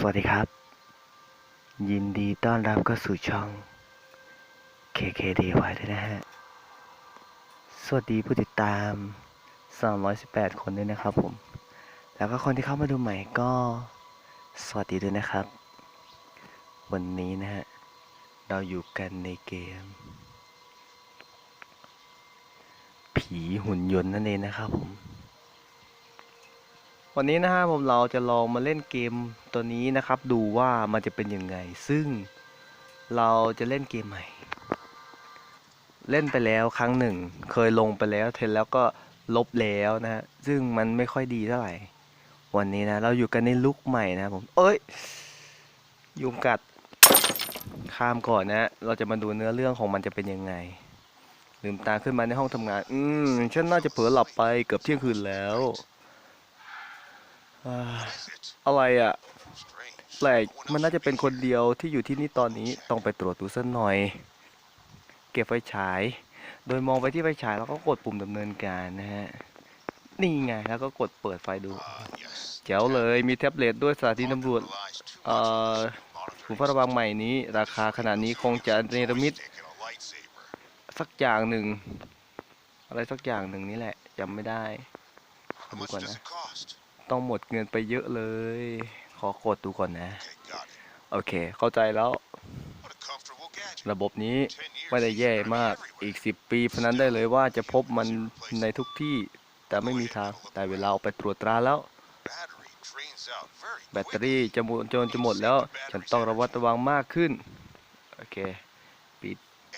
สวัสดีครับ ยินดีต้อนรับเข้าสู่ช่อง KKDY ด้วยนะฮะ สวัสดีผู้ติดตาม318 คนด้วยนะครับผม แล้วก็คนที่เข้ามาดูใหม่ก็ สวัสดีด้วยนะครับ วันนี้นะฮะ เราอยู่กันในเกม ผีหุ่นยนต์นั่นเองนะครับผม วันนี้นะฮะผมเราจะลองมาเล่นเกมตัวนี้นะครับ ดูว่ามันจะเป็นยังไง ซึ่งเราจะเล่นเกมใหม่ เล่นไปแล้วครั้งหนึ่ง เคยลงไปแล้วเทนแล้วก็ลบแล้วนะฮะซึ่งมันไม่ค่อยดีเท่าไหร่ วันนี้นะ เราอยู่กันในลุคใหม่นะผมเอ้ย ยุงกัดข้ามก่อนนะ เราจะมาดูเนื้อเรื่องของมันจะเป็นยังไงลืมตาขึ้นมาในห้องทำงาน อืมฉันน่าจะเผลอหลับไปเกือบเที่ยงคืนแล้ว อะไรอะแปลกมันน่าจะเป็นคนเดียวที่อยู่ที่นี่ตอนนี้ต้องไปตรวจดูสักหน่อย เก็บไฟฉาย โดยมองไปที่ไฟฉายแล้วก็กดปุ่มดำเนินการนะฮะนี่ไงแล้วก็กดเปิดไฟดูแจ๋วเลยมีแท็บเล็ตด้วยสถานีตำรวจเอ่อหูฟังระวังใหม่นี้ ราคาขนาดนี้คงจะเนรมิตสักอย่างหนึ่งอะไรสักอย่างหนึ่งนี่แหละจำไม่ได้ How much Bukan, does eh? it cost? ต้องหมดเงินไปเยอะเลย ขอกดดูก่อนนะ Okay, got it. โอเค เข้าใจแล้ว What a comfortable gadget. ระบบนี้ Ten years, ไม่ได้ it's แย่ gonna be มาก everywhere. อีก 10 ปีพนันได้เลยว่าจะพบมันในทุกที่ แต่ไม่มีทาง แต่เวลาเอาไปตรวจตราแล้ว Battery drains out very แบตเตอรี่จะหมดจนจะหมดแล้ว ฉันต้องระวัดระวังมากขึ้น โอเค quickly.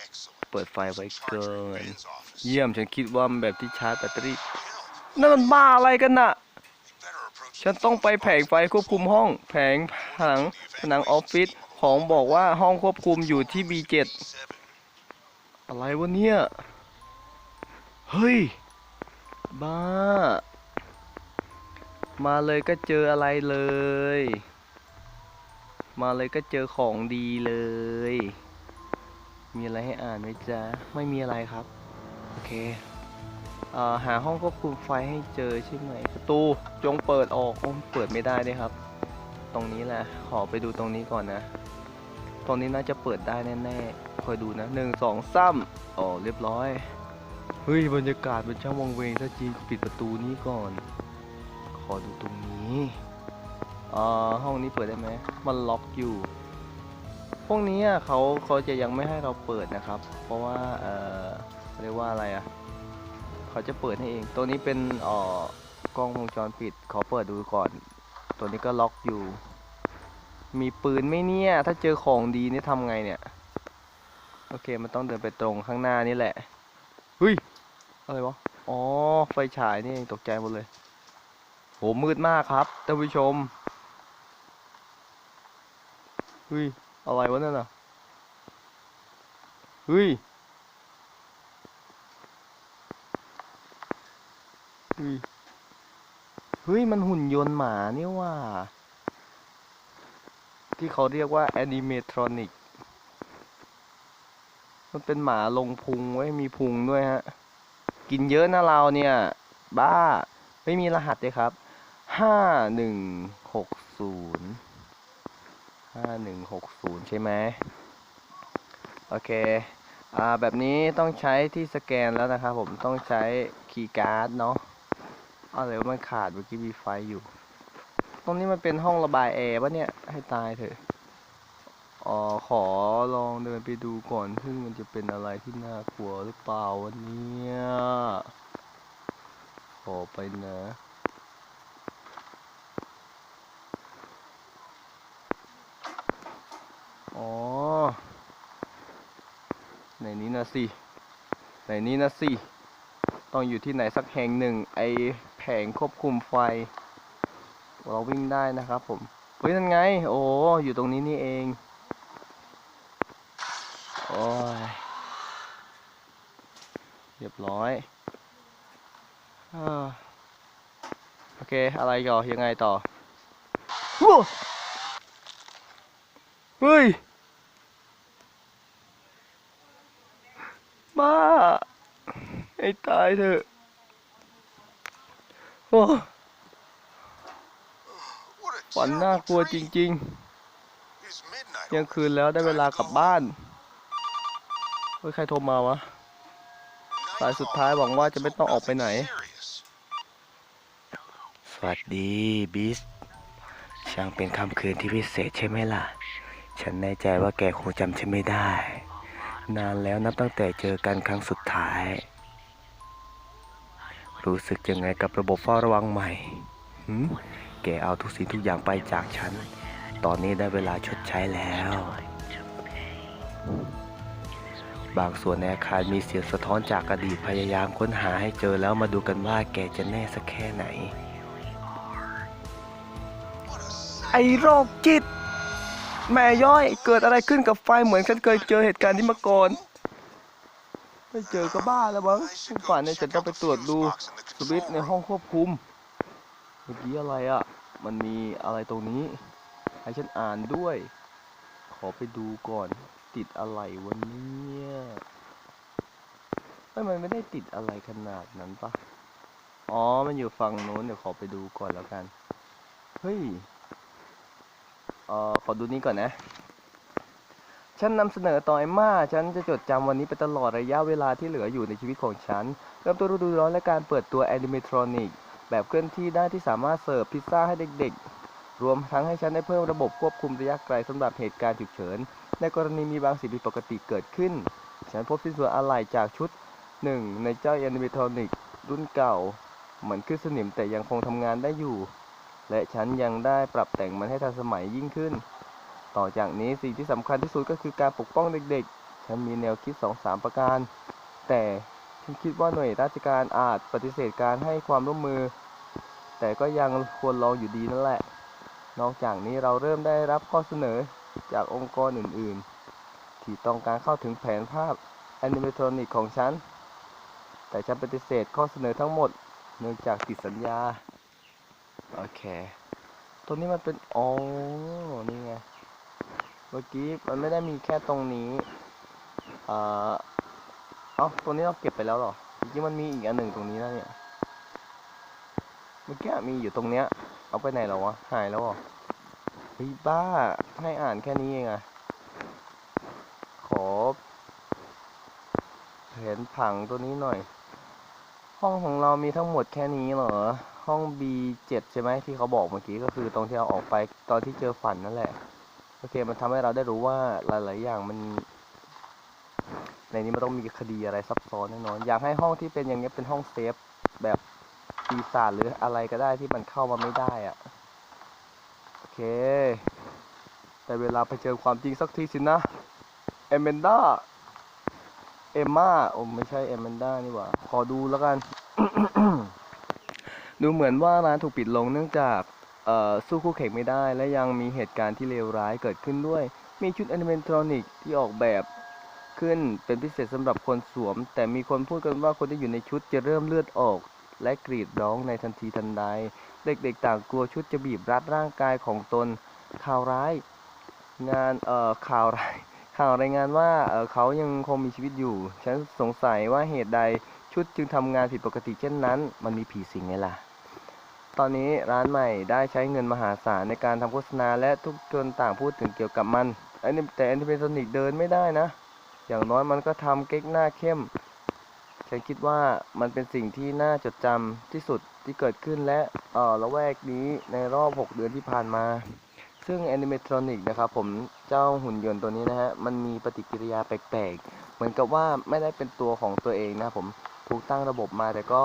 Excellent. เปิดไฟไว้เกิน Ben's office. เยี่ยม ฉันคิดว่ามันแบบที่ชาร์จแบตเตอรี่ Hell, นั่นมันบ้าอะไรกันน่ะ we better approach ฉันต้องไปแผงไฟควบคุมห้อง แผงผนังผนังออฟฟิศของบอกว่าห้องควบคุมอยู่ที่ B7 อะไรวะเนี่ย เฮ้ย บ้า มาเลยก็เจออะไรเลย มาเลยก็เจอของดีเลย มีอะไรให้อ่านไหมจ๊ะ ไม่มีอะไรครับ โอเค หาห้องควบคุมไฟให้เจอใช่ไหมประตูจงเปิดออกเปิดไม่ได้ด้วยครับ ตรงนี้แหละขอไปดูตรงนี้ก่อนนะ ตรงนี้น่าจะเปิดได้แน่ๆคอยดูนะหนึ่งสองซ้ำอ๋อเรียบร้อยเฮ้ยบรรยากาศมันช่างวังเวงถ้าจริงปิดประตูนี้ก่อน ขอดูตรงนี้อ่าห้องนี้เปิดได้ไหมมันล็อกอยู่ พวกนี้เขาเขาจะยังไม่ให้เราเปิดนะครับ เพราะว่าเออเรียกว่าอะไรอะ เขาจะเปิดให้เอง ตัวนี้เป็นอ่อกล้องวงจรปิด ขอเปิดดูก่อน ตัวนี้ก็ล็อกอยู่ มีปืนไหมเนี่ย ถ้าเจอของดีนี่ทำไงเนี่ย โอเค มันต้องเดินไปตรงข้างหน้านี่แหละเฮ้ย อะไรวะ อ๋อ ไฟฉายนี่ตกใจหมดเลย โห มืดมากครับท่านผู้ชมเฮ้ย อะไรวะนั่นน่ะเฮ้ย เฮ้ย มันหุ่นยนต์หมานี่ว่า ที่เขาเรียกว่าแอนิเมทรอนิก มันเป็นหมาลงพุงไว้มีพุงด้วยฮะ กินเยอะนะเราเนี่ย บ้า ไม่มีรหัสเลยครับ ห้าหนึ่งหกศูนย์ ห้าหนึ่งหกศูนย์ใช่ไหม โอเคอ่าแบบนี้ต้องใช้ที่สแกนแล้วนะครับผมต้องใช้คีย์การ์ดเนาะ อะไรวมันขาดเมื่อกี้มีไฟอยู่ ตรงนี้มันเป็นห้องระบายแอร์ปะเนี่ย ให้ตายเถอะ อ๋อ ขอลองเดินไปดูก่อนซึ่งมันจะเป็นอะไรที่น่ากลัวหรือเปล่าวันนี้ขอไปนะอ๋อ ในนี้นะสิ ในนี้นะสิ ต้องอยู่ที่ไหนสักแห่งหนึ่งไอ งควบคุมไฟ เราวิ่งได้นะครับผมเฮ้ยนั่นไง โอ้อยู่ตรงนี้นี่เองโอ้ยเรียบร้อยอโอเค อะไรต่อยังไงต่อโอ้เฮ้ยบ้าให้ตายเถอะ โอ้ฝันน่ากลัวจริงๆเที่ยงคืนแล้วได้เวลากลับบ้านเฮ้ยใครโทรมาวะ สายสุดท้ายหวังว่าจะไม่ต้องออกไปไหน สวัสดีบิส ช่างเป็นค่ำคืนที่พิเศษใช่ไหมล่ะ ฉันแน่ใจว่าแกคงจำฉันไม่ได้ นานแล้วนับตั้งแต่เจอกันครั้งสุดท้าย รู้สึกยังไงกับระบบเฝ้าระวังใหม่หืมแกเอาทุกสิ่งทุกอย่างไปจากฉัน ตอนนี้ได้เวลาชดใช้แล้ว บางส่วนในอาคารมีเสียงสะท้อนจากอดีตพยายามค้นหาให้เจอแล้วมาดูกันว่าแกจะแน่สักแค่ไหน ไอโรคจิต แม่ย้อยเกิดอะไรขึ้นกับไฟเหมือนฉันเคยเจอเหตุการณ์นี้มาก่อน ไม่เจอก็บ้าแล้วมั้งทุกฝ่ายเนี่ยฉันต้องไปตรวจดูสวิตในห้องควบคุม เมื่อกี้อะไรอะ มันมีอะไรตรงนี้ ให้ฉันอ่านด้วย ขอไปดูก่อน ติดอะไรวันนี้ไม่มันไม่ได้ติดอะไรขนาดนั้นปะอ๋อ มันอยู่ฝั่งโน้น เดี๋ยวขอไปดูก่อนแล้วกัน เฮ้ย เอ่อ ขอดูนี้ก่อนนะ ฉันนำเสนอต่อไอ้มาฉันจะจดจำวันนี้ไปตลอดระยะเวลาที่เหลืออยู่ในชีวิตของฉัน เริ่มต้นฤดูร้อนและการเปิดตัวแอนิเมทรอนิกแบบเคลื่อนที่ได้ที่สามารถเสิร์ฟพิซซ่าให้เด็กๆ รวมทั้งให้ฉันได้เพิ่มระบบควบคุมระยะไกลสำหรับเหตุการณ์ฉุกเฉิน ในกรณีมีบางสิ่งผิดปกติเกิดขึ้น ฉันพบชิ้นส่วนอะไหล่จากชุดหนึ่งในเจ้าแอนิเมทรอนิกรุ่นเก่า เหมือนขึ้นสนิมแต่ยังคงทำงานได้อยู่ และฉันยังได้ปรับแต่งมันให้ทันสมัยยิ่งขึ้น ต่อจากนี้สิ่งที่สำคัญที่สุดก็คือการปกป้องเด็กๆ ฉันมีแนวคิด 2-3 ประการ แต่ฉันคิดว่าหน่วยราชการอาจปฏิเสธการให้ความร่วมมือ แต่ก็ยังควรลองอยู่ดีนั่นแหละ นอกจากนี้เราเริ่มได้รับข้อเสนอจากองค์กรอื่นๆ ที่ต้องการเข้าถึงแผนภาพแอนิเมทรอนิกของฉัน แต่ฉันปฏิเสธข้อเสนอทั้งหมด เนื่องจากติดสัญญา โอเค ตัวนี้มันเป็น อ๋อ นี่ไง เมื่อกี้มันไม่ได้มีแค่ตรงนี้อ่าเอ้าตัวนี้เราเก็บไปแล้วหรอจริงๆมันมีอีกอันหนึ่งตรงนี้นะเนี่ย เมื่อกี้มีอยู่ตรงเนี้ย เอาไปไหนแล้ววะ หายแล้วหรอเฮ้ยบ้า ให้อ่านแค่นี้เองอะขอเห็นผังตัวนี้หน่อย ห้องของเรามีทั้งหมดแค่นี้เหรอ ห้อง B7 ใช่ไหมที่เขาบอกเมื่อกี้ก็คือตรงที่เราออกไปตอนที่เจอฝันนั่นแหละ โอเค มันทำให้เราได้รู้ว่าหลาย ๆ อย่างมัน ในนี้มันต้องมีคดีอะไรซับซ้อนแน่นอน อยากให้ห้องที่เป็นอย่างเงี้ยเป็นห้องเซฟแบบปีศาจหรืออะไรก็ได้ที่มันเข้ามาไม่ได้อะโอเค แต่เวลาไปเจอความจริงสักทีสินะ เอมเบนดาเอมมาโอ้ไม่ใช่เอมเบนดานี่หว่า ขอดูแล้วกัน ดูเหมือนว่าร้านถูกปิดลงเนื่องจาก สู้คู่แข่งไม่ได้ และยังมีเหตุการณ์ที่เลวร้ายเกิดขึ้นด้วย มีชุดแอนิเมทรอนิกที่ออกแบบขึ้นเป็นพิเศษสำหรับคนสวม แต่มีคนพูดกันว่าคนที่อยู่ในชุดจะเริ่มเลือดออก และกรีดร้องในทันทีทันใด เด็กๆต่างกลัวชุดจะบีบรัดร่างกายของตน ข่าวร้าย งานเอ่อข่าวร้ายข่าวรายงานว่าเเขายังคงมีชีวิตอยู่ ฉันสงสัยว่าเหตุใดชุดจึงทำงานผิดปกติเช่นนั้น มันมีผีสิงไงล่ะ ตอนนี้ร้านใหม่ได้ใช้เงินมหาศาลในการทำโฆษณาและทุกคนต่างพูดถึงเกี่ยวกับมันอันนี้แต่แอนติเมทนิกเดินไม่ได้นะ อย่างน้อยมันก็ทำเก๊กหน้าเข้ม ฉันคิดว่ามันเป็นสิ่งที่น่าจดจำที่สุดที่เกิดขึ้นและเออละแวกนี้ในรอบ 6 เดือนที่ผ่านมา ซึ่งแอนิเมทรอนิกนะครับผมเจ้าหุ่นยนต์ตัวนี้นะฮะ มันมีปฏิกิริยาแปลกๆ เหมือนกับว่าไม่ได้เป็นตัวของตัวเองนะผม ถูกตั้งระบบมาแต่ก็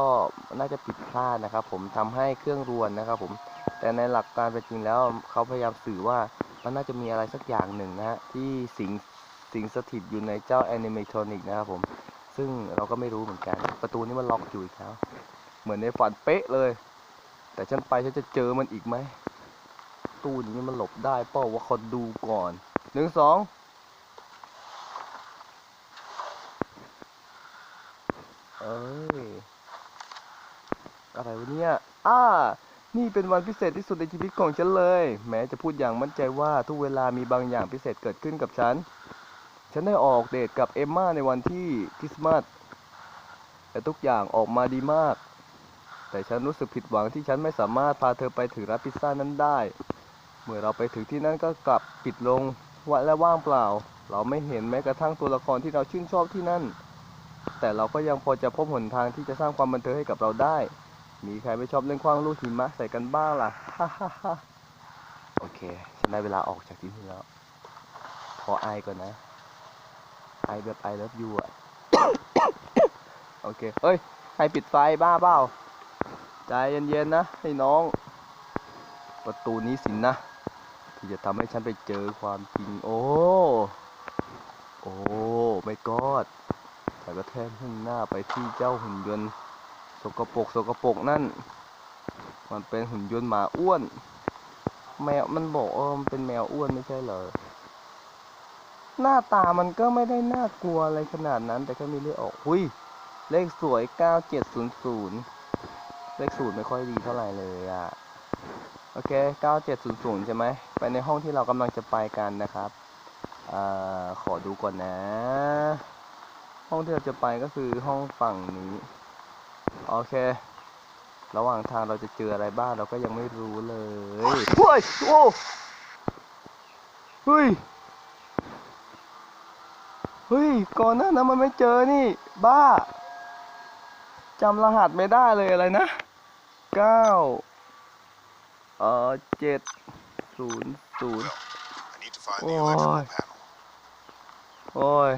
น่าจะผิดพลาดนะครับ ผมทำให้เครื่องรวนนะครับ ผมแต่ในหลักการเป็นจริงแล้วเขาพยายามสื่อว่ามันน่าจะมีอะไรสักอย่างหนึ่งนะฮะที่สิงสิงสถิตอยู่ในเจ้าแอนิเมทรอนิกนะครับผมซึ่งเราก็ไม่รู้เหมือนกัน ประตูนี้มันล็อกอยู่อีกแล้วเหมือนในฝันเป๊ะเลย แต่ฉันไปฉันจะเจอมันอีกไหมตู้นี้มันหลบได้เปล่าว่าขอดูก่อนหนึ่งสอง เอ้ยอะไรวะเนี่ยอ้านี่เป็นวันพิเศษที่สุดในชีวิตของฉันเลย แม้จะพูดอย่างมั่นใจว่าทุกเวลามีบางอย่างพิเศษเกิดขึ้นกับฉัน ฉันได้ออกเดทกับเอมมาในวันที่คริสต์มาส แต่ทุกอย่างออกมาดีมาก แต่ฉันรู้สึกผิดหวังที่ฉันไม่สามารถพาเธอไปถึงร้านพิซซ่านั้นได้ เมื่อเราไปถึงที่นั่นก็กลับปิดลงวัดและว่างเปล่า เราไม่เห็นแม้กระทั่งตัวละครที่เราชื่นชอบที่นั่น แต่เราก็ยังพอจะพบหนทางที่จะสร้างความบันเทิงให้กับเราได้ มีใครไม่ชอบเล่นคว้างลูกหิมะใส่กันบ้างล่ะฮ่าฮ่าฮ่าโอเคฉันได้เวลาออกจากที่นี่แล้ว ขอไอก่อนนะ ไอแบบไอเลิฟยูอะ โอเค เฮ้ย ใครปิดไฟบ้าเปล่า ใจเย็นๆนะ ให้น้อง ประตูนี้สินนะ ที่จะทำให้ฉันไปเจอความจริง โอ้ โอ้ ไม่กอด แต่ก็แทนมุ่งหน้าไปที่เจ้าหุ่นยนต์ สกปรกสกปรกนั่น มันเป็นหุ่นยนต์หมาอ้วน แมวมันบอกเออมันเป็นแมวอ้วนไม่ใช่เหรอ หน้าตามันก็ไม่ได้น่ากลัวอะไรขนาดนั้น แต่แค่มีเลือดออกหุยเลขสวย 9700 เลขศูนย์ไม่ค่อยดีเท่าไหร่เลยอะ โอเค 9700 ใช่ไหม ไปในห้องที่เรากำลังจะไปกันนะครับอ่าขอดูก่อนนะ ห้องที่เราจะไปก็คือห้องฝั่งนี้ โอเค ระหว่างทางเราจะเจออะไรบ้างเราก็ยังไม่รู้เลยเฮ้ยโอ้เฮ้ยเฮ้ยก่อนหน้านั้นมันไม่เจอนี่ บ้าจำรหัสไม่ได้เลยอะไรนะเก้าเอ่อเจ็ดศูนย์ศูนย์ I need to find the Oi. electrical panel. โอ้ย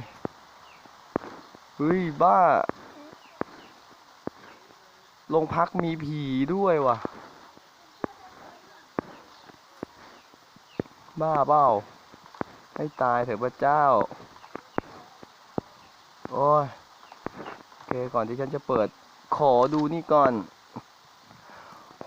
เฮ้ยบ้าโรงพักมีผีด้วยว่ะ บ้าเปล่าให้ตายเถอะพระเจ้า โอ้ย โอเคก่อนที่ฉันจะเปิด ขอดูนี่ก่อน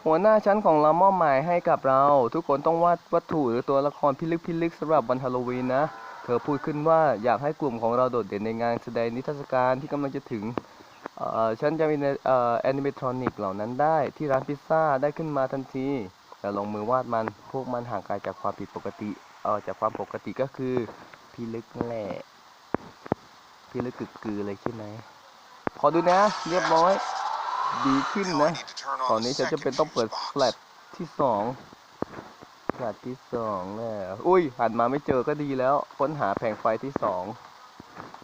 หัวหน้าชั้นของเรามอบหมายให้กับเรา ทุกคนต้องวาดวัตถุหรือตัวละครพิลึกพิลึกสำหรับวันฮาโลวีนนะ เธอพูดขึ้นว่าอยากให้กลุ่มของเราโดดเด่นในงานแสดงนิทรรศการที่กำลังจะถึงฉันจะมีแอนิเมทรอนิกเหล่านั้นได้ที่ร้านพิซซ่าได้ขึ้นมาทันทีแล้วลงมือวาดมันพวกมันห่างไกลจากความผิดปกติเออจากความปกติก็คือพิลึกแหละพิลึกกึกกือเลยใช่ไหมขอดูนะ เรียบร้อย ดีขึ้นนะตอนนี้ฉันจะเป็นต้องเปิดแฟล box. ชที่สอง แฟลชที่สองแล้วอุ้ยหันมาไม่เจอก็ดีแล้ว ค้นหาแผงไฟที่สอง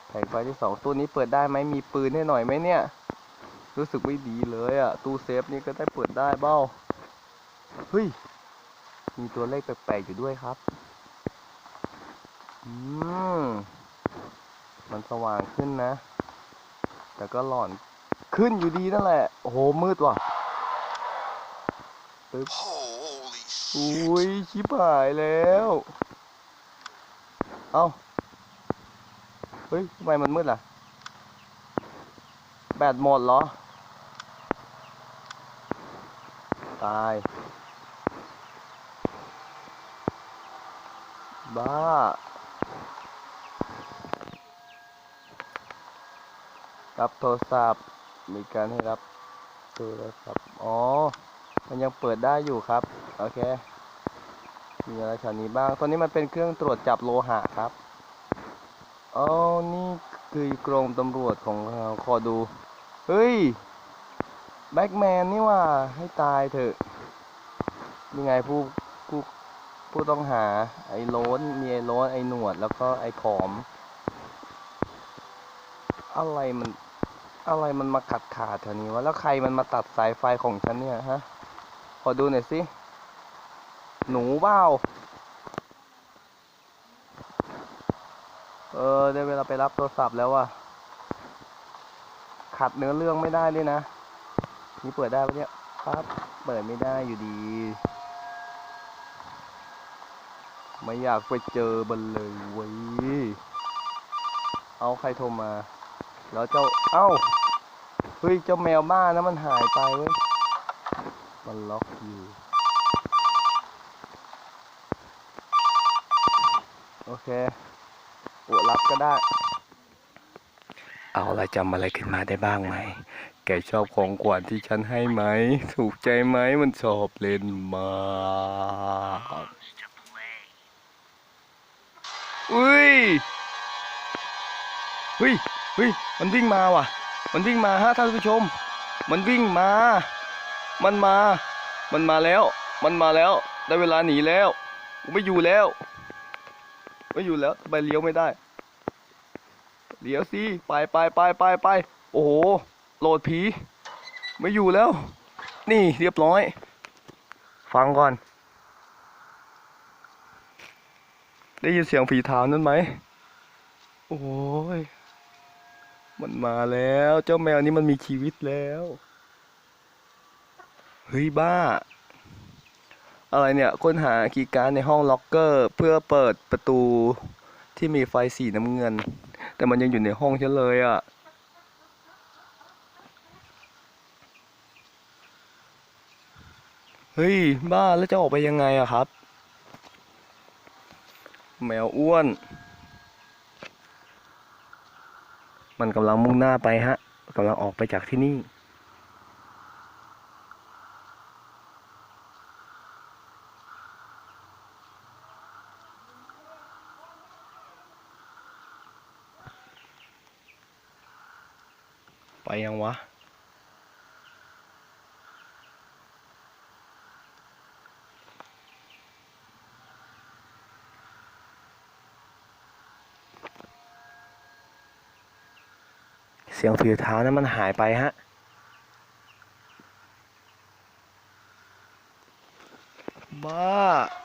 แผงไฟที่สองตู้นี้เปิดได้ไหมมีปืนให้หน่อยไหมเนี่ย รู้สึกไม่ดีเลยอะตู้เซฟนี้ก็ได้เปิดได้เบ้าเฮ้ยมีตัวเลขแปลกๆอยู่ด้วยครับ อืม มันสว่างขึ้นนะ แต่ก็หลอนขึ้นอยู่ดีนั่นแหละ โอ้โห มืดว่ะ Holy อุ้ยชิบหายแล้ว เอาเฮ้ยทำไมมันมืดล่ะ แบตหมดเหรอ ตาย บ้า รับโทรศัพท์ มีการให้รับโทรศัพท์ อ๋อ มันยังเปิดได้อยู่ครับ โอเค มีอะไรแถวนี้บ้างตอนนี้มันเป็นเครื่องตรวจจับโลหะครับอ๋อนี่คือกรมตำรวจของเราขอดู เฮ้ย แบ็กแมนนี่ว่า ให้ตายเถอะนี่ไงผู้ผู้ผู้ต้องหา ไอ้โล้น มีไอ้โล้น ไอ้หนวด แล้วก็ไอ้ขอม อะไรมันอะไรมันมาขัดขาดแถวนี้วะ แล้วใครมันมาตัดสายไฟของฉันเนี่ยฮะ ขอดูหน่อยสิ หนูเปล่าเออได้เวลาไปรับโทรศัพท์แล้วว่ะ ขัดเนื้อเรื่องไม่ได้เลยนะ นี่เปิดได้ปะเนี่ยปั๊บเปิดไม่ได้อยู่ดี ไม่อยากไปเจอมันเลยเว้ย เอาใครโทรมา แล้วเจ้า เอ้า เฮ้ย เจ้าแมวบ้านนะมันหายไปเว้ย มันล็อกอยู่ โอ เคอวดรับก็ได้ เอาอะไรจำอะไรขึ้นมาได้บ้างไหม แกชอบของขวัญที่ฉันให้ไหม ถูกใจไหมมันชอบเล่นมากอุ้ยเฮ้ยเฮ้ยมันวิ่งมาว่ะ มันวิ่งมาฮะท่านผู้ชม มันวิ่งมา มันมา มันมาแล้ว มันมาแล้ว ได้เวลาหนีแล้ว กูไม่อยู่แล้ว ไม่อยู่แล้วทำไมเลี้ยวไม่ได้เลี้ยวสิไปไปไปไปไปโอ้โหโหลดผี ไม่อยู่แล้ว นี่เรียบร้อย ฟังก่อน ได้ยินเสียงผีเท้านั่นไหมโอ้ยมันมาแล้ว เจ้าแมวนี้มันมีชีวิตแล้ว เฮ้ยบ้า อะไรเนี่ย ค้นหาคีย์การ์ดในห้องล็อกเกอร์ เพื่อเปิดประตูที่มีไฟสีน้ำเงิน แต่มันยังอยู่ในห้องฉันเลยอะ่ะเฮ้ย บ้าแล้วจะออกไปยังไงอะครับ แมวอ้วน มันกำลังมุ่งหน้าไปฮะกำลังออกไปจากที่นี่ ยังวะ เสียงฝีเท้านั้นมันหายไปฮะ บ้า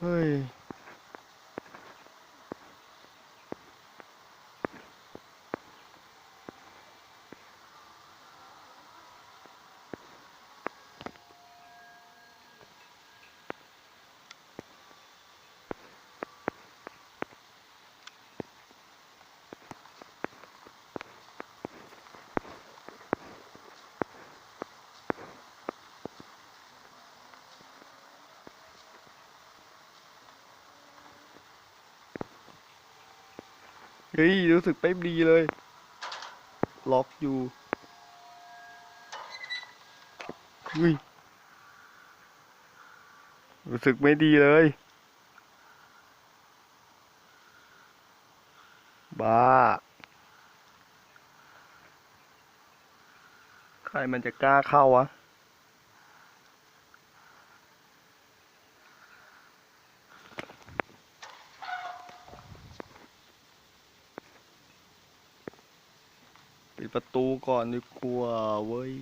เฮ้ย เฮ้ย รู้สึกไม่ดีเลย ล็อกอยู่เฮ้ยรู้สึกไม่ดีเลย บ้า ใครมันจะกล้าเข้าวะ ประตูก่อนดีกว่าเว้ย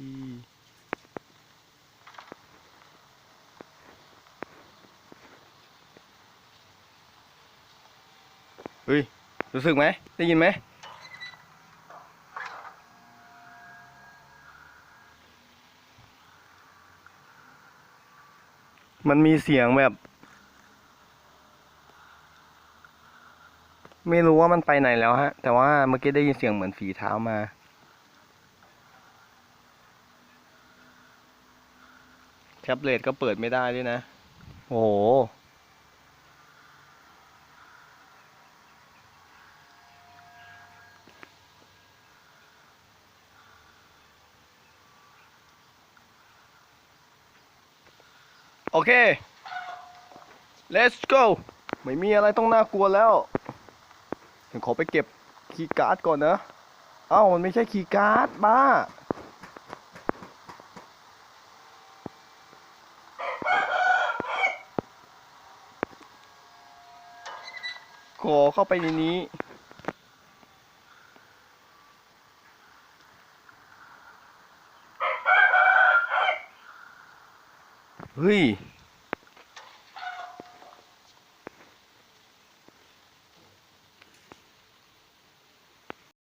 เฮ้ย รู้สึกไหม ได้ยินไหม มันมีเสียงแบบ ไม่รู้ว่ามันไปไหนแล้วฮะ แต่ว่าเมื่อกี้ได้ยินเสียงเหมือนฝีเท้ามา แท็บเล็ตก็เปิดไม่ได้ด้วยนะ โอ้โห โอเค let's go ไม่มีอะไรต้องน่ากลัวแล้วเดี๋ยวขอไปเก็บคีย์การ์ดก่อนนะ เอ้า มันไม่ใช่คีย์การ์ดบ้า ขอเข้าไปในนี้ เฮ้ย